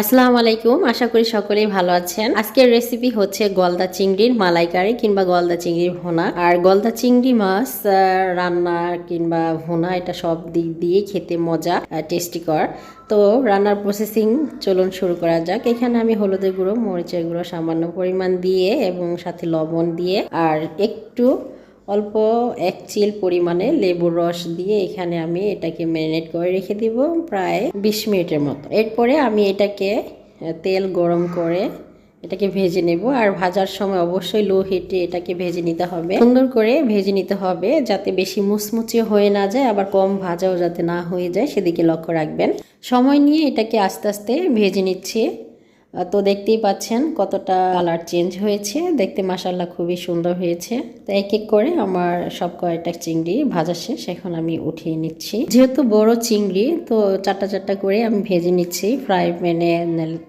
আসসালামু আলাইকুম, আশা করি সকলেই ভালো আছেন। আজকের রেসিপি হচ্ছে গলদা চিংড়ির মালাইকারি কিংবা গলদা চিংড়ির ভুনা। আর গলদা চিংড়ি মাছ রান্না কিংবা ভোনা, এটা সব দিক দিয়ে খেতে মজা টেস্টিকর তো রান্নার প্রসেসিং চলুন শুরু করা যাক। এখানে আমি হলুদের গুঁড়ো, মরিচের গুঁড়ো সামান্য পরিমাণ দিয়ে এবং সাথে লবণ দিয়ে, আর একটু অল্প এক চিল পরিমাণে লেবুর রস দিয়ে এখানে আমি এটাকে ম্যারিনেট করে রেখে দিব প্রায় বিশ মিনিটের মতো। এরপরে আমি এটাকে তেল গরম করে এটাকে ভেজে নেব। আর ভাজার সময় অবশ্যই লো হিটে এটাকে ভেজে নিতে হবে। সুন্দর করে ভেজে নিতে হবে যাতে বেশি মুচমুচে হয়ে না যায়, আবার কম ভাজাও যাতে না হয়ে যায়, সেদিকে লক্ষ্য রাখবেন। সময় নিয়ে এটাকে আস্তে আস্তে ভেজে নিচ্ছি। তো দেখতেই পাচ্ছেন কতটা কালার চেঞ্জ হয়েছে। দেখতে মাসাল্লাহ খুবই সুন্দর হয়েছে। তো এক এক করে আমার সব কয়টা চিংড়ি ভাজা শেষ, এখন আমি উঠিয়ে নিচ্ছি। যেহেতু বড় চিংড়ি, তো চারটা চারটা করে আমি ভেজে নিচ্ছি। ফ্রাই প্যানে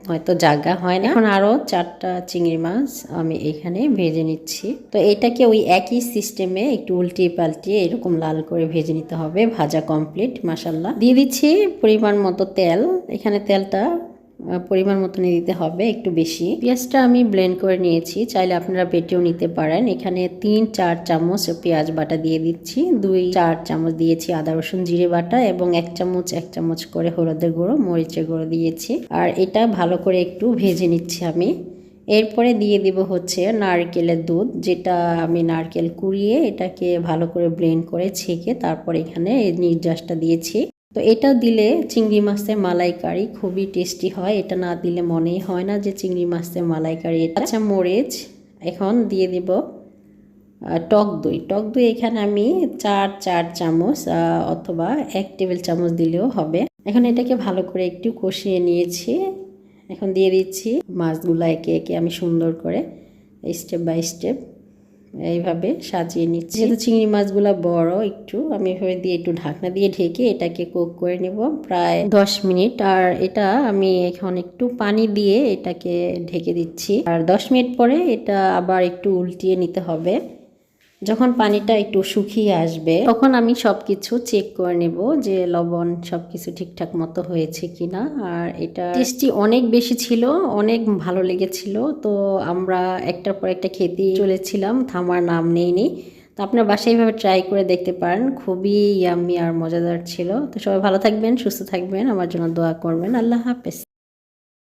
হয়তো জায়গা হয় না। এখন আরও চারটা চিংড়ি মাছ আমি এখানে ভেজে নিচ্ছি। তো এটাকে ওই একই সিস্টেমে একটু উল্টিয়ে পাল্টিয়ে এরকম লাল করে ভেজে নিতে হবে। ভাজা কমপ্লিট মাসাল্লাহ দিয়ে দিচ্ছি পরিমাণ মতো তেল। এখানে তেলটা পরিমাণ মতনই দিতে হবে, একটু বেশি। পেঁয়াজটা আমি ব্লেন্ড করে নিয়েছি, চাইলে আপনারা বেটেও নিতে পারেন। এখানে তিন, চার চামচ পেঁয়াজ বাটা দিয়ে দিচ্ছি, দুই, চার চামচ দিয়েছি আদা, রসুন, জিরে বাটা এবং এক চামচ এক চামচ করে হলুদের গুঁড়ো, মরিচের গুঁড়ো দিয়েছি। আর এটা ভালো করে একটু ভেজে নিচ্ছি আমি। এরপরে দিয়ে দিব হচ্ছে নারকেলের দুধ, যেটা আমি নারকেল কুড়িয়ে এটাকে ভালো করে ব্লেন্ড করে ছেঁকে তারপর এখানে নির্যাসটা দিয়েছি। তো এটা দিলে চিংড়ি মাছের মালাইকারি খুবই টেস্টি হয়। এটা না দিলে মনেই হয় না যে চিংড়ি মাছের মালাইকারি এটা। আচ্ছা মরিচ, এখন দিয়ে দিব টক দই। টক দই এখানে আমি চার চার চামচ অথবা এক টেবিল চামচ দিলেও হবে। এখন এটাকে ভালো করে একটু কষিয়ে নিয়েছি। এখন দিয়ে দিচ্ছি মাছগুলো একে একে আমি সুন্দর করে স্টেপ বাই স্টেপ এইভাবে সাজিয়ে নিচ্ছি। যেহেতু চিংড়ি মাছগুলো বড় একটু, আমি এভাবে দিয়ে একটু ঢাকনা দিয়ে ঢেকে এটাকে কুক করে নেব। প্রায় দশ মিনিট। আর এটা আমি এখন একটু পানি দিয়ে এটাকে ঢেকে দিচ্ছি। আর দশ মিনিট পরে এটা আবার একটু উল্টিয়ে নিতে হবে। যখন পানিটা একটু শুকিয়ে আসবে, তখন আমি সবকিছু চেক করে নেব যে লবণ সবকিছু ঠিকঠাক মতো হয়েছে কিনা। আর এটা টেস্টি অনেক বেশি ছিল, অনেক ভালো লেগেছিল। তো আমরা একটার পর একটা খেতে চলেছিলাম, থামার নাম নেইনি। তো আপনার বাসায় এইভাবে ট্রাই করে দেখতে পারেন, খুবই ইয়াম্মি আর মজাদার ছিল। তো সবাই ভালো থাকবেন, সুস্থ থাকবেন, আমার জন্য দোয়া করবেন। আল্লাহ হাফেজ।